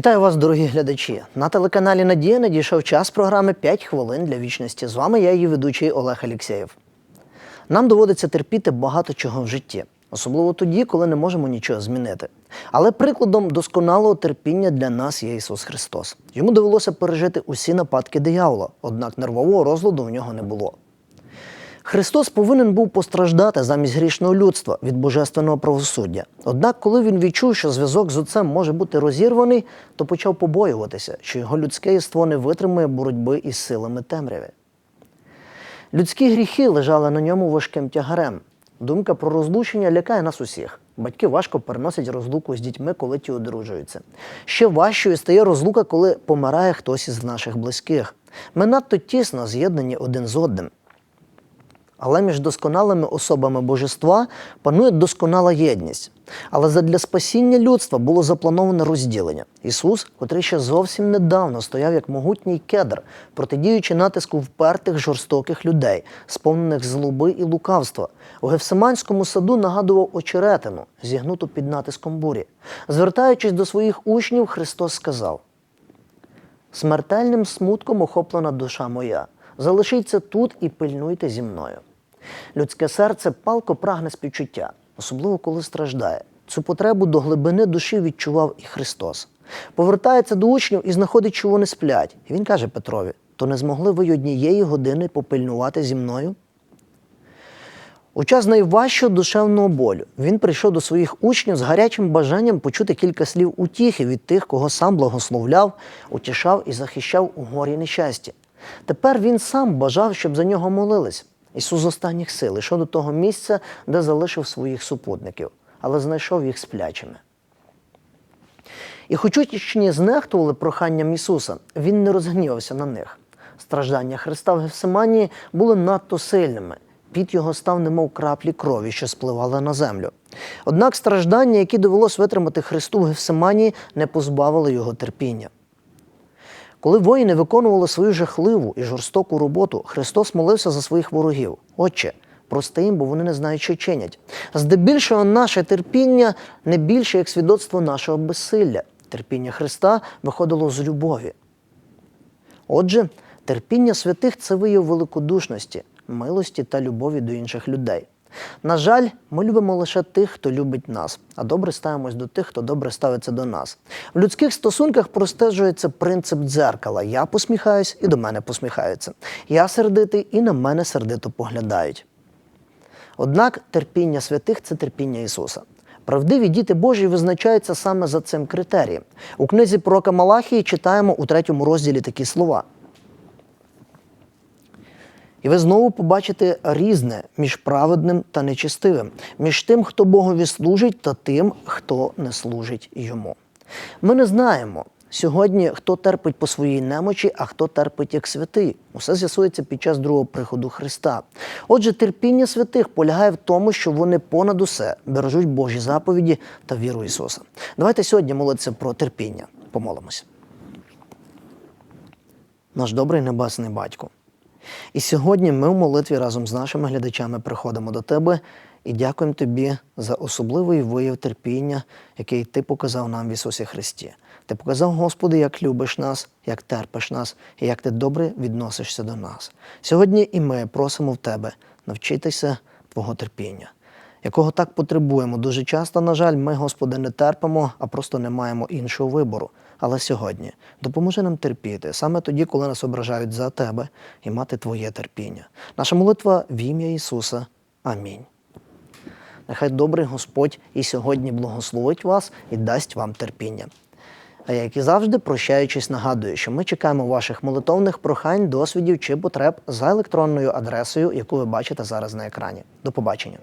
Вітаю вас, дорогі глядачі. На телеканалі Надія надійшов час програми «5 хвилин для вічності. З вами я, її ведучий Олег Алєксєєв. Нам доводиться терпіти багато чого в житті, особливо тоді, коли не можемо нічого змінити. Але прикладом досконалого терпіння для нас є Ісус Христос. Йому довелося пережити усі нападки диявола, однак нервового розладу в нього не було. Христос повинен був постраждати замість грішного людства від божественного правосуддя. Однак, коли він відчув, що зв'язок з отцем може бути розірваний, то почав побоюватися, що його людське єство не витримує боротьби із силами темряви. Людські гріхи лежали на ньому важким тягарем. Думка про розлучення лякає нас усіх. Батьки важко переносять розлуку з дітьми, коли ті одружуються. Ще важчою стає розлука, коли помирає хтось із наших близьких. Ми надто тісно з'єднані один з одним. Але між досконалими особами божества панує досконала єдність. Але задля спасіння людства було заплановане розділення. Ісус, котрий ще зовсім недавно стояв як могутній кедр, протидіючи натиску впертих жорстоких людей, сповнених злоби і лукавства, у Гефсиманському саду нагадував очеретину, зігнуту під натиском бурі. Звертаючись до своїх учнів, Христос сказав: Смертельним смутком охоплена душа моя. Залишіться тут і пильнуйте зі мною. Людське серце палко прагне співчуття, особливо коли страждає. Цю потребу до глибини душі відчував і Христос. Повертається до учнів і знаходить, що вони сплять. І він каже Петрові: то не змогли ви однієї години попильнувати зі мною? У час найважчого душевного болю він прийшов до своїх учнів з гарячим бажанням почути кілька слів утіхи від тих, кого сам благословляв, утішав і захищав у горі нещасті. Тепер він сам бажав, щоб за нього молились. Ісус з останніх сил йшов до того місця, де залишив своїх супутників, але знайшов їх сплячими. І хоч учні знехтували проханням Ісуса, Він не розгнівався на них. Страждання Христа в Гефсиманії були надто сильними. Під його став, немов краплі крові, що спливали на землю. Однак страждання, які довелось витримати Христу в Гефсиманії, не позбавили його терпіння. Коли воїни виконували свою жахливу і жорстоку роботу, Христос молився за своїх ворогів. Отче, прости їм, бо вони не знають, що чинять. Здебільшого наше терпіння не більше як свідоцтво нашого безсилля. Терпіння Христа виходило з любові. Отже, терпіння святих це вияв великодушності, милості та любові до інших людей. На жаль, ми любимо лише тих, хто любить нас, а добре ставимось до тих, хто добре ставиться до нас. В людських стосунках простежується принцип дзеркала. Я посміхаюсь і до мене посміхаються. Я сердитий і на мене сердито поглядають. Однак терпіння святих це терпіння Ісуса. Правдиві діти Божі визначаються саме за цим критерієм. У книзі пророка Малахії читаємо у третьому розділі такі слова. І ви знову побачите різне між праведним та нечистивим, між тим, хто Богові служить, та тим, хто не служить йому. Ми не знаємо сьогодні, хто терпить по своїй немочі, а хто терпить як святий. Усе з'ясується під час другого приходу Христа. Отже, терпіння святих полягає в тому, що вони понад усе бережуть Божі заповіді та віру Ісуса. Давайте сьогодні молитися про терпіння. Помолимося. Наш добрий небесний батько. І сьогодні ми в молитві разом з нашими глядачами приходимо до тебе і дякуємо тобі за особливий вияв терпіння, який ти показав нам в Ісусі Христі. Ти показав, Господи, як любиш нас, як терпиш нас і як ти добре відносишся до нас. Сьогодні і ми просимо в тебе навчитися Твого терпіння. Якого так потребуємо. Дуже часто, на жаль, ми, Господи, не терпимо, а просто не маємо іншого вибору. Але сьогодні допоможи нам терпіти саме тоді, коли нас ображають за тебе і мати Твоє терпіння. Наша молитва в ім'я Ісуса. Амінь. Нехай добрий Господь і сьогодні благословить вас і дасть вам терпіння. А як і завжди, прощаючись, нагадую, що ми чекаємо ваших молитовних прохань, досвідів чи потреб за електронною адресою, яку ви бачите зараз на екрані. До побачення.